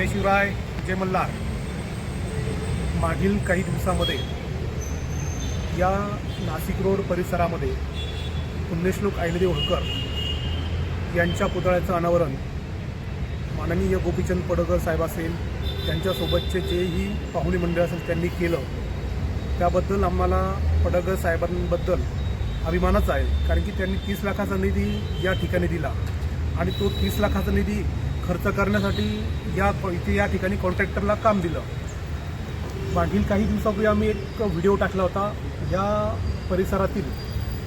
जय शिवराय जय मल्हार मागील काही दिवसामध्ये या नाशिक रोड परिसरामध्ये पुण्यश्लोक ऐनदेव होळकर यांच्या पुतळ्याचं अनावरण माननीय गोपीचंद पडकर साहेब असेल त्यांच्यासोबतचे जेही पाहुणे मंडळ असेल त्यांनी केलं. त्याबद्दल आम्हाला पडकर साहेबांबद्दल अभिमानच आहे कारण की त्यांनी तीस लाखाचा निधी या ठिकाणी दिला. आणि तो तीस लाखाचा निधी खर्च करण्यासाठी या इथे या ठिकाणी कॉन्ट्रॅक्टरला काम दिलं. मागील काही दिवसापूर्वी आम्ही एक व्हिडिओ टाकला होता. या परिसरातील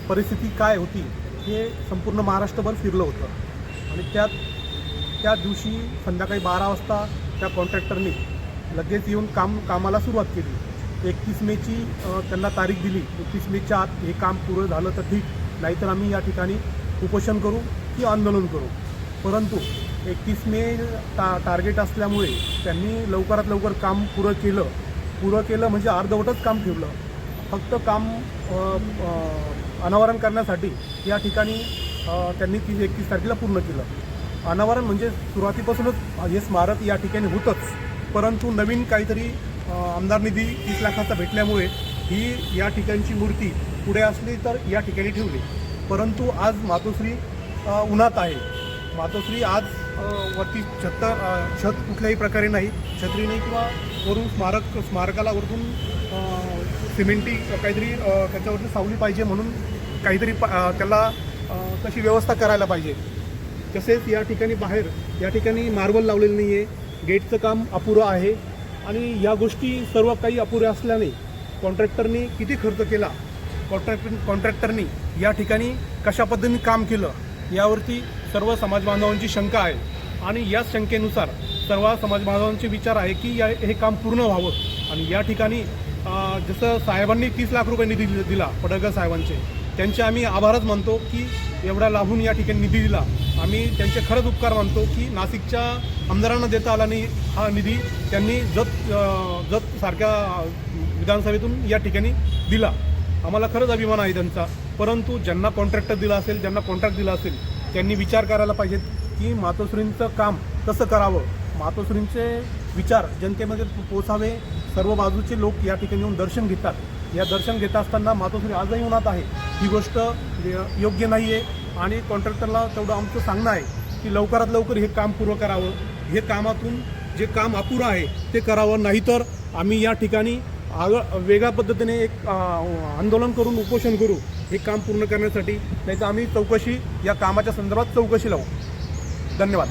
परिस्थिती काय होती हे संपूर्ण महाराष्ट्रभर फिरलं होतं. आणि त्यात त्या दिवशी संध्याकाळी बारा वाजता त्या कॉन्ट्रॅक्टरने लगेच येऊन काम कामाला सुरुवात केली. एकतीस मेची त्यांना तारीख दिली. एकतीस मेच्या आत हे काम पुरं झालं तर ठीक. नाहीतर आम्ही या ठिकाणी उपोषण करू की आंदोलन करू. परंतु एकतीस मे टा टार्गेट असल्यामुळे त्यांनी लवकरात लवकर काम पुरं केलं. पुरं केलं म्हणजे अर्धवटच काम ठेवलं. फक्त काम अनावरण करण्यासाठी या ठिकाणी त्यांनी तीस एकतीस तारखेला पूर्ण केलं. अनावरण म्हणजे सुरुवातीपासूनच हे स्मारक या ठिकाणी होतंच. परंतु नवीन काहीतरी आमदार निधी तीस लाखाचा भेटल्यामुळे ही या ठिकाणची मूर्ती पुढे असली तर या ठिकाणी ठेवली. परंतु आज मातोश्री उन्हात आहे. मातोश्री आज वरती छत्ता छत कुठल्याही प्रकारे नाही. छत्री नाही किंवा वरून स्मारक स्मारकाला वरतून सिमेंटी काहीतरी त्याच्यावरती सावली पाहिजे म्हणून काहीतरी प- त्याला तशी व्यवस्था करायला पाहिजे. तसेच या ठिकाणी बाहेर या ठिकाणी मार्बल लावलेलं नाही आहे गेटचं काम अपुरं आहे. आणि या गोष्टी सर्व काही अपुऱ्या असल्याने कॉन्ट्रॅक्टरनी किती खर्च केला? कॉन्ट्रॅक्ट कॉन्ट्रॅक्टरनी या ठिकाणी कशा पद्धतीने काम केलं? यावरती सर्व समाज बांधवांची शंका आहे. आणि याच शंकेनुसार सर्व समाज बांधवांचे विचार आहे की या हे काम पूर्ण व्हावं. आणि या ठिकाणी जसं साहेबांनी तीस लाख रुपये निधी दिला- दिला पडळकर साहेबांचे त्यांचे आम्ही आभारच मानतो की एवढा लाभून या ठिकाणी निधी दिला. आम्ही त्यांचे खरंच उपकार मानतो की नाशिकच्या आमदारांना देता आला नाही हा निधी त्यांनी जत जत सारख्या विधानसभेतून या ठिकाणी दिला. आम्हाला खरंच अभिमान आहे त्यांचा. परंतु ज्यांना कॉन्ट्रॅक्टर दिला असेल ज्यांना कॉन्ट्रॅक्ट दिला असेल त्यांनी विचार करायला पाहिजेत की मातोश्रींचं काम कसं करावं? मातोश्रींचे विचार जनतेमध्ये पोचावे सर्व बाजूचे लोक या ठिकाणी येऊन दर्शन घेतात. या दर्शन घेत असताना मातोश्री आजही उन्हात आहे. ही गोष्ट य- योग्य नाही आहे आणि कॉन्ट्रॅक्टरला तेवढं आमचं सांगणं आहे की लवकरात लवकर हे काम पूर्ण करावं. हे कामातून जे काम अपुरं आहे ते करावं. नाहीतर आम्ही या ठिकाणी आग वेगळ्या पद्धतीने एक आंदोलन करून उपोषण करू हे काम पूर्ण करण्यासाठी. नाही तर आम्ही चौकशी या कामाच्या संदर्भात चौकशी लावू. धन्यवाद.